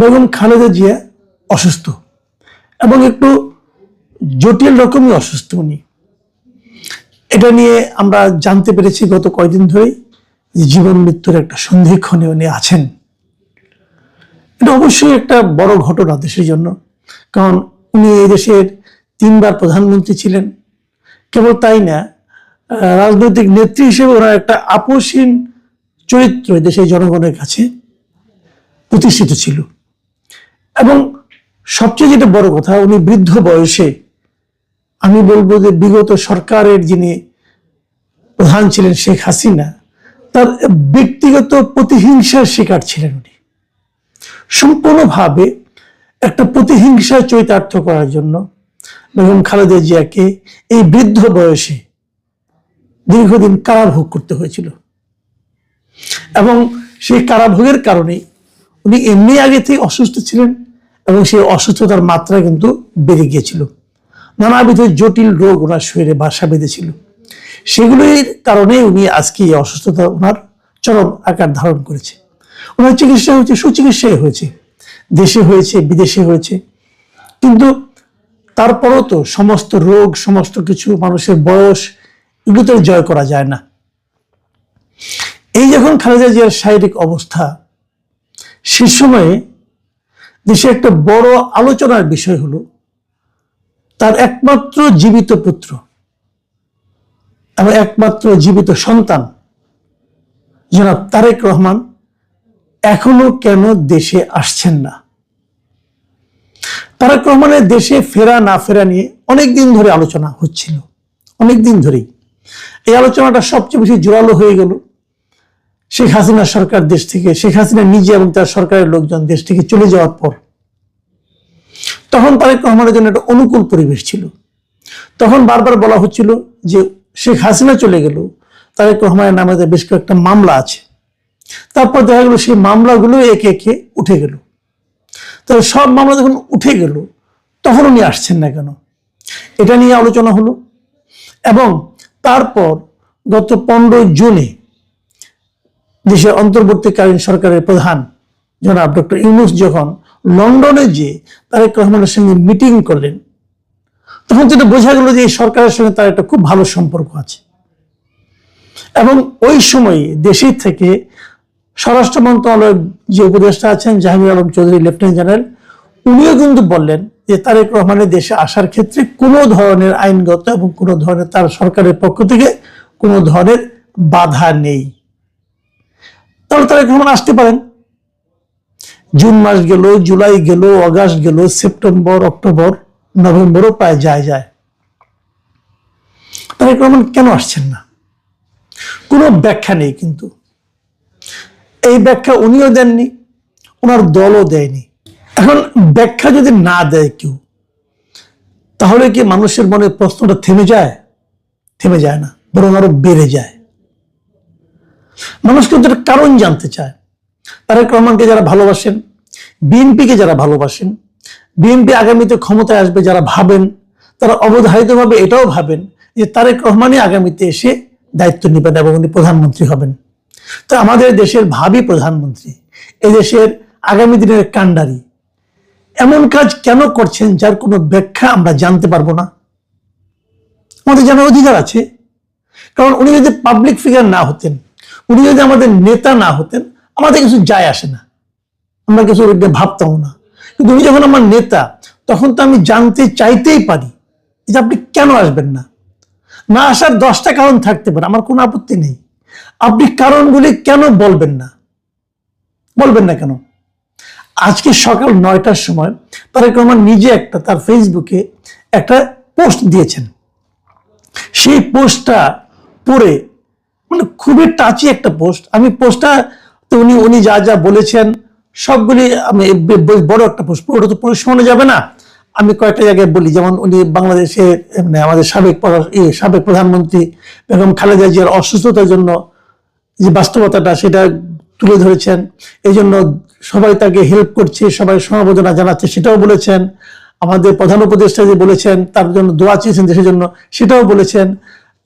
বেগম খালেদা জিয়া অসুস্থ এবং একটু জটিল রকমই অসুস্থ উনি। এটা নিয়ে আমরা জানতে পেরেছি গত কয়দিন ধরেই যে জীবন মৃত্যুর একটা সন্ধিক্ষণে উনি আছেন। এটা অবশ্যই একটা বড় ঘটনা দেশের জন্য, কারণ উনি এই দেশের তিনবার প্রধানমন্ত্রী ছিলেন। কেবল তাই না, রাজনৈতিক নেত্রী হিসেবে ওনার একটা আপোষহীন চরিত্র দেশের জনগণের কাছে প্রতিষ্ঠিত ছিল। এবং সবচেয়ে যেটা বড় কথা, উনি বৃদ্ধ বয়সে আমি বলব যে বিগত সরকারের যিনি প্রধান ছিলেন শেখ হাসিনা, তার ব্যক্তিগত প্রতিহিংসার শিকার ছিলেন উনি। সম্পূর্ণভাবে একটা প্রতিহিংসা চরিতার্থ করার জন্য বেগম খালেদা জিয়াকে এই বৃদ্ধ বয়সে দীর্ঘদিন কারাভোগ করতে হয়েছিল। এবং সেই কারাভোগের কারণে উনি এমনি আগে থেকে অসুস্থ ছিলেন এবং সেই অসুস্থতার মাত্রা কিন্তু বেড়ে গিয়েছিল। নানাবিধ জটিল রোগ ওনার শরীরে বাসা বেঁধেছিল। সেগুলির কারণে উনি আজকে এই অসুস্থতা ওনার চরম আকার ধারণ করেছে। ওনার চিকিৎসা হয়েছে, সুচিকিৎসাই হয়েছে। দেশে হয়েছে, বিদেশে হয়েছে। কিন্তু তারপরও তো সমস্ত রোগ, সমস্ত কিছু, মানুষের বয়স এগুলো তো জয় করা যায় না। এই যখন খালেদা জিয়ার শারীরিক অবস্থা সে সময়ে দেশে একটা বড় আলোচনার বিষয় হলো তার একমাত্র জীবিত পুত্র এবং একমাত্র জীবিত সন্তান, জনাব তারেক রহমান এখনও কেন দেশে আসছেন না? তারেক রহমানের দেশে ফেরা না ফেরা নিয়ে অনেক দিন ধরে আলোচনা হচ্ছিল অনেক দিন ধরেই। এই আলোচনাটা সবচেয়ে বেশি জোরালো হয়ে গেল। শেখ হাসিনা সরকার দেশ থেকে, শেখ হাসিনা নিজে এবং তার সরকারের লোকজন দেশ থেকে চলে যাওয়ার পর, তখন তারেক রহমানের জন্য একটা অনুকূল পরিবেশ ছিল। তখন বারবার বলা হচ্ছিল যে শেখ হাসিনা চলে গেল, তারেক রহমানের নামে বেশ কয়েকটা মামলা আছে। তারপর দেখা গেল সেই মামলাগুলো একে একে উঠে গেল। তাহলে সব মামলা যখন উঠে গেল, তখন উনি আসছেন না কেন? এটা নিয়ে আলোচনা হলো। এবং তারপর গত পনেরোই জুনে দেশের অন্তর্বর্তীকালীন সরকারের প্রধান জনাব ডক্টর ইউনুস যখন লন্ডনে যে তারেক রহমানের সঙ্গে মিটিং করলেন, তখন যেটা বোঝা গেল যে এই সরকারের সঙ্গে তার একটা খুব ভালো সম্পর্ক আছে। এবং ওই সময়ে দেশের থেকে স্বরাষ্ট্র মন্ত্রণালয়ের যে উপদেষ্টা আছেন জাহাঙ্গীর আলম চৌধুরী, লেফটেন্যান্ট জেনারেল, উনিও কিন্তু বললেন যে তারেক রহমানের দেশে আসার ক্ষেত্রে কোনো ধরনের আইনগত এবং কোনো ধরনের তার সরকারের পক্ষ থেকে কোনো ধরনের বাধা নেই। তাহলে তারেক রহমান আসতে পারেন। জুন মাস গেল, জুলাই গেল আগস্ট গেল, সেপ্টেম্বর, অক্টোবর, নভেম্বরও প্রায় যায় যায়। তারেক রহমান কেন আসছেন না? কোনো ব্যাখ্যা নেই কিন্তু। এই ব্যাখ্যা উনিও দেননি, ওনার দলও দেয়নি। এখন ব্যাখ্যা যদি না দেয় কেউ, তাহলে কি মানুষের মনে প্রশ্নটা থেমে যায়? থেমে যায় না, বরং আরও বেড়ে যায়। মানুষ কিন্তু কারণ জানতে চায়। তারেক রহমানকে যারা ভালোবাসেন, বিএনপিকে যারা ভালোবাসেন, বিএনপি আগামীতে ক্ষমতায় আসবে যারা ভাবেন, তারা অবধারিতভাবে এটাও ভাবেন যে তারেক রহমানই আগামীতে এসে দায়িত্ব নেবেন এবং উনি প্রধানমন্ত্রী হবেন। তো আমাদের দেশের ভাবি প্রধানমন্ত্রী, এদেশের আগামী দিনের কাণ্ডারি, এমন কাজ কেন করছেন যার কোনো ব্যাখ্যা আমরা জানতে পারব না? আমাদের জানার অধিকার আছে। কারণ উনি যদি পাবলিক ফিগার না হতেন উনি যদি আমাদের নেতা না হতেন, আমাদের কিছু যায় আসে না। আমরা কিছু ভাবতাম না। কিন্তু উনি যখন আমার নেতা, তখন তো আমি জানতে চাইতেই পারি যে আপনি কেন আসবেন না। না আসার দশটা কারণ থাকতে পারে, আমার কোনো আপত্তি নেই। আপনি কারণগুলি কেন বলবেন না? বলবেন না কেন? আজকে সকাল নয়টার সময় তারেক রহমান নিজে একটা, তার ফেসবুকে একটা পোস্ট দিয়েছেন। সেই পোস্টটা পড়ে মানে খুবই টাচি একটা পোস্ট আমি পোস্টটা তো উনি উনি যা যা বলেছেন, সবগুলি আমি বড় একটা পোস্ট পুরোটা তো পড়ে যাবে না। আমি কয়েকটা জায়গায় বলি, যেমন উনি বাংলাদেশে মানে আমাদের সাবেক সাবেক প্রধানমন্ত্রী বেগম খালেদা জিয়ার অসুস্থতার জন্য যে বাস্তবতাটা, সেটা তুলে ধরেছেন। এই জন্য সবাই তাকে হেল্প করছে, সবাই সমবেদনা জানাচ্ছে, সেটাও বলেছেন। আমাদের প্রধান উপদেষ্টা যে বলেছেন, তার জন্য দোয়া চেয়েছেন দেশের জন্য, সেটাও বলেছেন।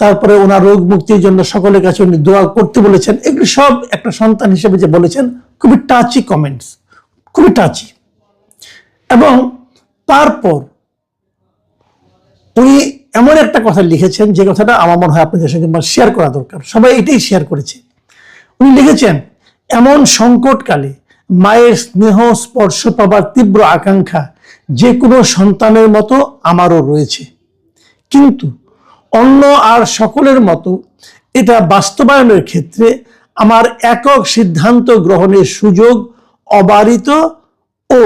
তারপরে ওনার রোগ মুক্তির জন্য সকলের কাছে উনি দোয়া করতে বলেছেন। এগুলি সব একটা সন্তান হিসেবে যে বলেছেন, খুবই টাচি কমেন্টস খুবই টাচি এবং তারপর উনি এমন একটা কথা লিখেছেন, যে কথাটা আমার মনে হয় আপনাদের সঙ্গে শেয়ার করা দরকার। সবাই এটাই শেয়ার করেছে। উনি লিখেছেন, এমন সংকটকালে মায়ের স্নেহ স্পর্শ পাবার তীব্র আকাঙ্ক্ষা যে কোনো সন্তানের মতো আমারও রয়েছে। কিন্তু অন্য আর সকলের মতো এটা বাস্তবায়নের ক্ষেত্রে আমার একক সিদ্ধান্ত গ্রহণের সুযোগ অবারিত ও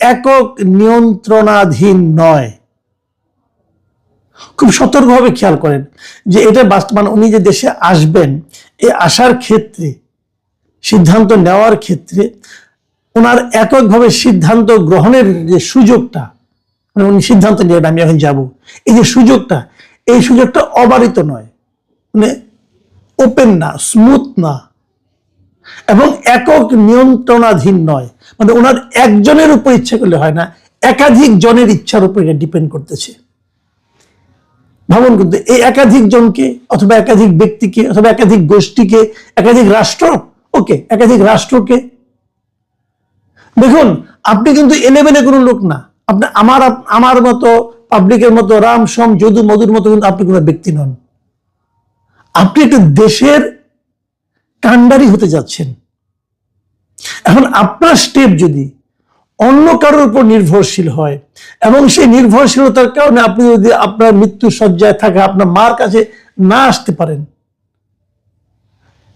একক নিয়ন্ত্রণাধীন নয়। খুব সতর্কভাবে খেয়াল করেন যে এটা বাস্তব মানে উনি যে দেশে আসবেন, এ আসার ক্ষেত্রে, সিদ্ধান্ত নেওয়ার ক্ষেত্রে ওনার এককভাবে সিদ্ধান্ত গ্রহণের যে সুযোগটা মানে উনি সিদ্ধান্ত নিয়ে আমি এখন যাব, এই যে সুযোগটা এই সুযোগটা অবারিত নয়। মানে ওপেন না স্মুথ না। এবং একক নিয়ন্ত্রণাধীন নয়। মানে ওনার একজনের উপর ইচ্ছা করলে হয় না, একাধিক জনের ইচ্ছার উপর এটা ডিপেন্ড করতেছে। ভাবুন কিন্তু, এই একাধিক জনকে অথবা একাধিক ব্যক্তিকে অথবা একাধিক গোষ্ঠীকে, একাধিক রাষ্ট্র, ওকে, একাধিক রাষ্ট্রকে, দেখুন, আপনি কিন্তু এলেভেনে কোনো লোক না। আপনি আমার আমার মতো পাবলিকের মতো রাম, সম, যদু, মধুর মতো কিন্তু আপনি কোনো ব্যক্তি নন। আপনি একটা দেশের কান্ডারি হতে যাচ্ছেন। এখন আপনার স্টেপ যদি অন্য কারোর উপর নির্ভরশীল হয়, এবং সেই নির্ভরশীলতার কারণে আপনি যদি আপনার মৃত্যু সজ্জায় থাকা, আপনার মার কাছে না আসতে পারেন,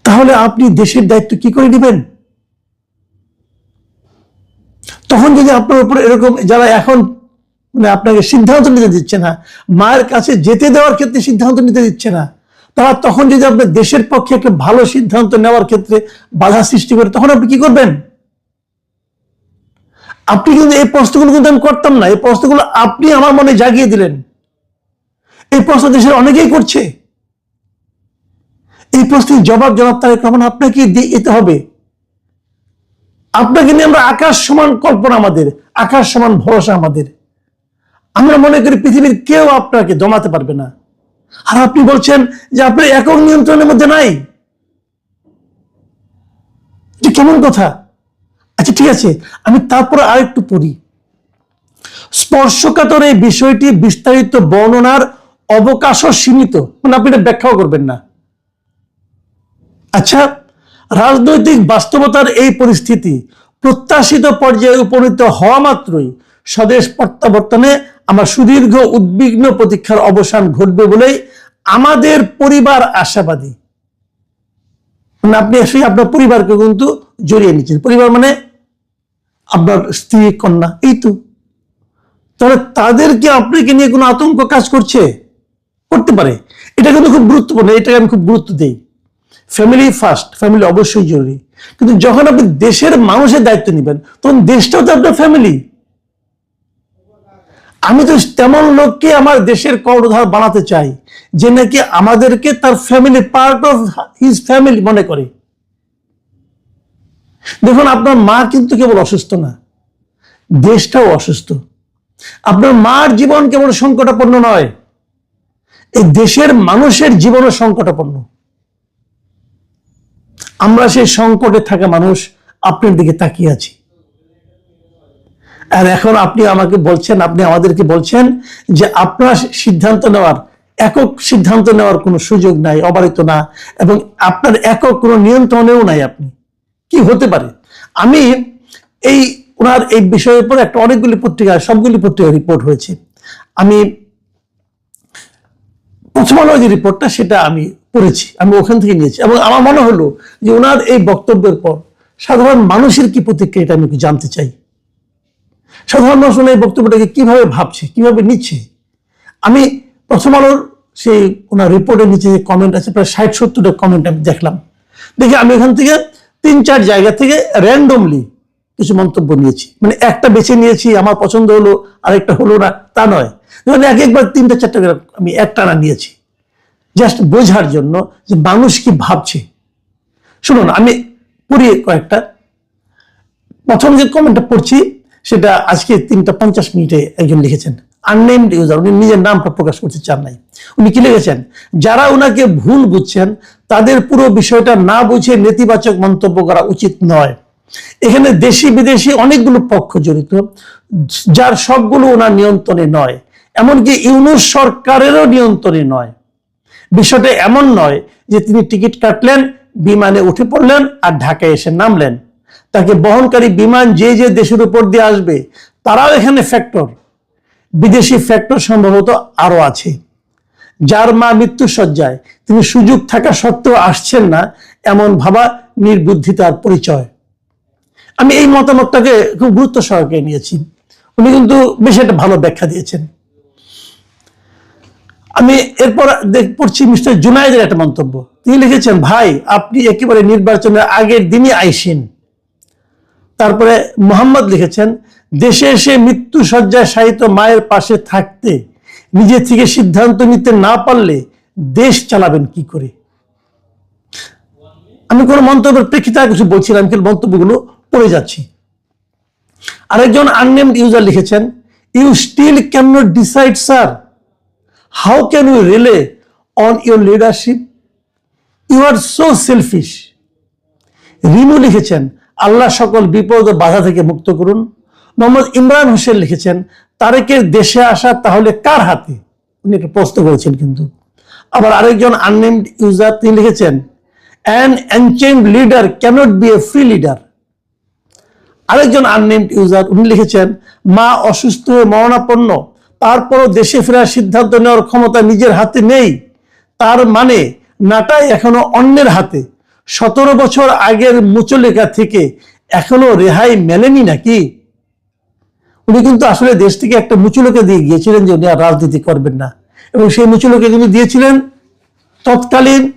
তাহলে আপনি দেশের দায়িত্ব কি করে নেবেন? তখন যদি আপনার উপর এরকম যারা এখন মানে আপনাকে সিদ্ধান্ত নিতে দিচ্ছে না। মায়ের কাছে যেতে দেওয়ার ক্ষেত্রে সিদ্ধান্ত নিতে দিচ্ছে না। তারা তখন যদি আপনার দেশের পক্ষে একটা ভালো সিদ্ধান্ত নেওয়ার ক্ষেত্রে বাধা সৃষ্টি করে, তখন আপনি কি করবেন? আপনি কিন্তু এই প্রশ্নগুলো কিন্তু আমি করতাম না। এই প্রশ্নগুলো আপনি আমার মনে জাগিয়ে দিলেন। এই প্রশ্ন দেশের অনেকেই করছে। এই প্রশ্নের জবাব জবাব তারেক রহমান আপনাকে দিতে হবে। আপনাকে নিয়ে আমরা আকাশ সমান কল্পনা আমাদের, আকাশ সমান ভরসা আমাদের। আমরা মনে করি পৃথিবীর কেউ আপনাকে জমাতে পারবে না। আর আপনি বলছেন যে আপনার একক নিয়ন্ত্রণের মধ্যে নাই। কেমন কথা? আচ্ছা ঠিক আছে, আমি তারপর আর একটু পড়ি। স্পর্শকাতর এই বিষয়টি বিস্তারিত বর্ণনার অবকাশও সীমিত। মানে আপনি এটা ব্যাখ্যাও করবেন না। আচ্ছা রাজনৈতিক বাস্তবতার এই পরিস্থিতি প্রত্যাশিত পর্যায়ে উপনীত হওয়া মাত্রই স্বদেশ প্রত্যাবর্তনে আমার সুদীর্ঘ উদ্বিগ্ন প্রতীক্ষার অবসান ঘটবে বলেই আমাদের পরিবার আশাবাদী। মানে আপনি আসলে আপনার পরিবারকে কিন্তু জড়িয়ে নিচ্ছেন। পরিবার মানে আপনার স্ত্রী, কন্যা, এই তো। তাহলে তাদেরকে আপনাকে নিয়ে কোনো আতঙ্ক কাজ করছে? করতে পারে। এটা কিন্তু খুব গুরুত্বপূর্ণ, এটাকে আমি খুব গুরুত্ব দিই। ফ্যামিলি ফার্স্ট ফ্যামিলি অবশ্যই জরুরি। কিন্তু যখন আপনি দেশের মানুষের দায়িত্ব নেবেন, তখন দেশটাও তো আপনার ফ্যামিলি আমি তো তেমন লোককে আমার দেশের কর্ণধার বানাতে চাই, যে নাকি আমাদেরকে তার family part of his family মনে করে। দেখুন, আপনার মা কিন্তু কেবল অসুস্থ না, দেশটাও অসুস্থ। আপনার মার জীবন কেবল সংকটাপন্ন নয়, এই দেশের মানুষের জীবনও সংকটাপন্ন। আমরা সেই সংকটে থাকা মানুষ, আপনার দিকে তাকিয়ে আছি। আর এখন আপনি আমাকে বলছেন, আপনি আমাদেরকে বলছেন যে আপনার সিদ্ধান্ত নেওয়ার, একক সিদ্ধান্ত নেওয়ার কোনো সুযোগ নাই, অবারিত না, এবং আপনার একক কোনো নিয়ন্ত্রণেও নাই আপনি। কি হতে পারে? আমি এই ওনার এই বিষয়ের উপর একটা অনেকগুলি পত্রিকা, সবগুলি পত্রিকা রিপোর্ট হয়েছে। আমি প্রথম আলো যে রিপোর্টটা সেটা আমি পড়েছি, আমি ওখান থেকে নিয়েছি, এবং আমার মনে হলো যে ওনার এই বক্তব্যের পর সাধারণ মানুষের কি প্রতিক্রিয়া, এটা আমি জানতে চাই। সাধারণ মানুষ এই বক্তব্যটাকে কীভাবে ভাবছে, কীভাবে নিচ্ছে? আমি প্রথম আলোর সেই ওনার রিপোর্টের নিচে যে কমেন্ট আছে, প্রায় ষাট, সত্তরটা কমেন্ট আমি দেখলাম। দেখে আমি এখান থেকে তিন, চার জায়গা থেকে র্যান্ডমলি কিছু মন্তব্য নিয়েছি। মানে একটা বেছে নিয়েছি, আমার পছন্দ হলো, আরেকটা হলো না, তা নয়। মানে এক একবার তিনটা, চারটা আমি একটানা নিয়েছি। জাস্ট বোঝার জন্য যে মানুষ কি ভাবছে। শুনুন, আমি পড়ি কয়েকটা। প্রথম যে কমেন্টটা পড়ছি সেটা আজকে তিনটা পঞ্চাশ মিনিটে একজন লিখেছেন। আননেমড ইউজার উনি নিজের নামটা প্রকাশ করতে চান নাই। উনি কি লিখেছেন? যারা ওনাকে ভুল বুঝছেন, তাদের পুরো বিষয়টা না বুঝে নেতিবাচক মন্তব্য করা উচিত নয়। এখানে দেশি বিদেশি অনেকগুলো পক্ষ জড়িত, যার সবগুলো ওনার নিয়ন্ত্রণে নয়। এমনকি ইউনুস সরকারেরও নিয়ন্ত্রণে নয়। বিষয়টা এমন নয় যে তিনি টিকিট কাটলেন, বিমানে উঠে পড়লেন আর ঢাকায় এসে নামলেন। তাকে বহনকারী বিমান যে যে দেশের উপর দিয়ে আসবে, তারাও এখানে ফ্যাক্টর বিদেশি ফ্যাক্টর সম্ভবত আরও আছে। যার মা মৃত্যু সজ্জায় তিনি সুযোগ থাকা সত্ত্বেও আসছেন না, এমন ভাবা নির্বুদ্ধিতার পরিচয়। আমি এই মতামতটাকে খুব গুরুত্ব সহকারে নিয়েছি। উনি কিন্তু বেশ একটা ভালো ব্যাখ্যা দিয়েছেন। আমি এরপর দেখ, পড়ছি মিস্টার জুনাইদের একটা মন্তব্য। তিনি লিখেছেন, ভাই, আপনি একেবারে নির্বাচনের আগের দিনই আইসেন। তারপরে মোহাম্মদ লিখেছেন, দেশে এসে মৃত্যু সজ্জায় শায়িত মায়ের পাশে থাকতে, নিজে থেকে সিদ্ধান্ত নিতে না পারলে দেশ চালাবেন কি করে? আমি কোনো মন্তব্যের প্রেক্ষিতে কিছু বলছিলাম কিন্তু মন্তব্যগুলো পড়ে যাচ্ছি। আরেকজন আননেমড ইউজার লিখেছেন you still can not decide sir how can you rely on your leadership you are so selfish Rimu লিখেছেন আল্লাহ সকল বিপদ ও বাধা থেকে মুক্ত করুন। মোহাম্মদ ইমরান হোসেন লিখেছেন, তারেকের দেশে আসা তাহলে কার হাতে? উনি একটা প্রশ্ন করেছেন কিন্তু। আবার আরেকজন আননেমড ইউজার তিনি লিখেছেন an enchained leader can't be a free leader আরেকজন আননেমড ইউজার উনি লিখেছেন, মা অসুস্থ হয়ে মরণাপন্ন, তারপরও দেশে ফেরার সিদ্ধান্ত নেওয়ার ক্ষমতা নিজের হাতে নেই। তার মানে নাটাই এখনও অন্যের হাতে। সতেরো বছর আগের মুচলেখা থেকে এখনও রেহাই মেলেনি নাকি? উনি কিন্তু আসলে দেশ থেকে একটা মুচুলোকে দিয়ে গিয়েছিলেন যে উনি আর রাজনীতি করবেন না। এবং সেই মুচুলোকে কিন্তু দিয়েছিলেন, তৎকালীন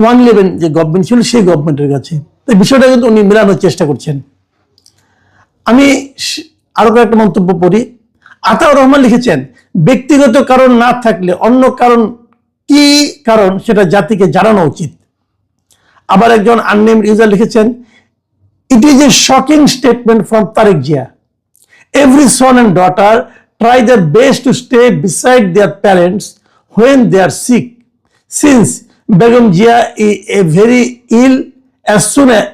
ওয়ান ইলেভেন যে গভর্নমেন্ট ছিল, সেই গভর্নমেন্টের কাছে। এই বিষয়টা কিন্তু উনি মেলানোর চেষ্টা করছেন। আমি আরও কয়েকটা মন্তব্য পড়ি। আতাউর রহমান লিখেছেন, ব্যক্তিগত কারণ না থাকলে অন্য কারণ কি কারণ সেটা জাতিকে জানানো উচিত? আবার একজন আননেম ইউজার লিখেছেন it is a shocking statement from Tarique Zia their best to stay beside their parents when they are sick since begum jia is a very ill as soon as,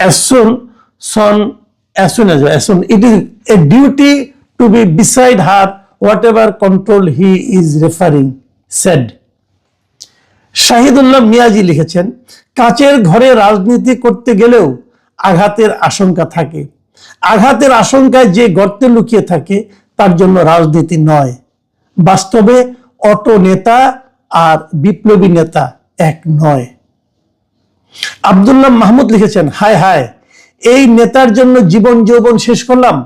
as soon son as soon as, as soon it is a duty to be beside her whatever control he is referring said Shahidullah Miazi লিখেছেন, কাচের ঘরে রাজনীতি করতে গেলেও আঘাতের আশঙ্কা থাকে। আঘাতের আশঙ্কায় যে গর্তে লুকিয়ে থাকে, তার জন্য রাজনীতি নয়। বাস্তবে অটো নেতা আর বিপ্লবী নেতা এক নয়। আব্দুল্লাহ মাহমুদ লিখেছেন, হায় হায়, এই নেতার জন্য জীবন যৌবন শেষ করলাম?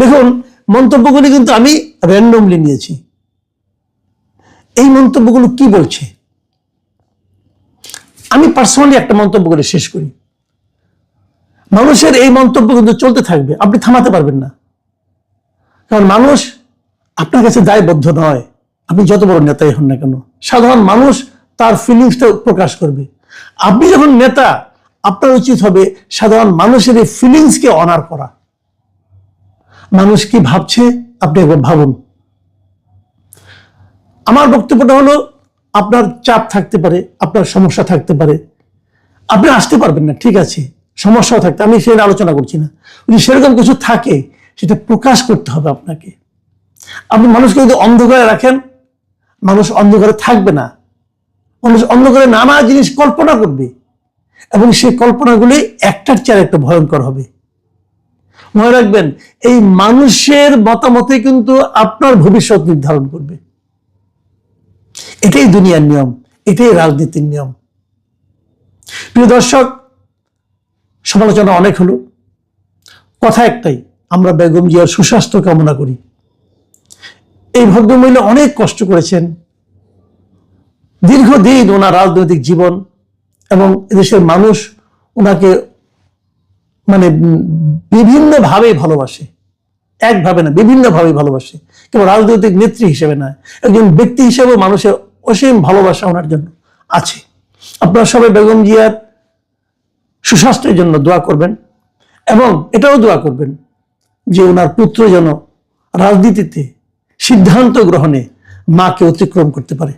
দেখুন, মন্তব্যগুলি কিন্তু আমি র্যান্ডমলি নিয়েছি। এই মন্তব্যগুলো কি বলছে? আমি পার্সোনালি একটা মন্তব্য করে শেষ করি। মানুষের এই মন্তব্য কিন্তু চলতে থাকবে, আপনি থামাতে পারবেন না। কারণ মানুষ আপনার কাছে দায়বদ্ধ নয়, আপনি যত বড় নেতাই হন না কেন। সাধারণ মানুষ তার ফিলিংসটা প্রকাশ করবে। আপনি যখন নেতা, আপনার উচিত হবে সাধারণ মানুষের এই ফিলিংসকে অনার করা। মানুষ কি ভাবছে? আপনি একবার ভাবুন। আমার বক্তব্যটা হলো, আপনার চাপ থাকতে পারে, আপনার সমস্যা থাকতে পারে। আপনি আসতে পারবেন না, ঠিক আছে, সমস্যাও থাকতে আমি সেটা আলোচনা করছি না। যদি সেরকম কিছু থাকে, সেটা প্রকাশ করতে হবে আপনাকে। আপনি মানুষকে যদি অন্ধকারে রাখেন, মানুষ অন্ধকারে থাকবে না। মানুষ অন্ধকারে নানা জিনিস কল্পনা করবে, এবং সেই কল্পনাগুলি একটার চেয়ে একটা ভয়ঙ্কর হবে। মনে রাখবেন, এই মানুষের মতামতে কিন্তু আপনার ভবিষ্যৎ নির্ধারণ করবে। এটাই দুনিয়ার নিয়ম, এটাই রাজনীতির নিয়ম। প্রিয় দর্শক, সমালোচনা অনেক হলো। কথা একটাই, আমরা বেগম জিয়ার সুস্বাস্থ্য কামনা করি। এই ভদ্রমহিলা অনেক কষ্ট করেছেন। দীর্ঘদিন ওনার রাজনৈতিক জীবন এবং এদেশের মানুষ ওনাকে মানে বিভিন্নভাবে ভালোবাসে। একভাবে না, বিভিন্নভাবে ভালোবাসে। কেবল রাজনৈতিক নেত্রী হিসেবে নয়, একজন ব্যক্তি হিসেবে মানুষের অসীম ভালোবাসা ওনার জন্য আছে। আপনার সবাই বেগম জিয়ার সুস্বাস্থ্যের জন্য দোয়া করবেন এবং এটাও দোয়া করবেন যে ওনার পুত্র যেন রাজনীতিতে সিদ্ধান্ত গ্রহণে মাকে অতিক্রম করতে পারে।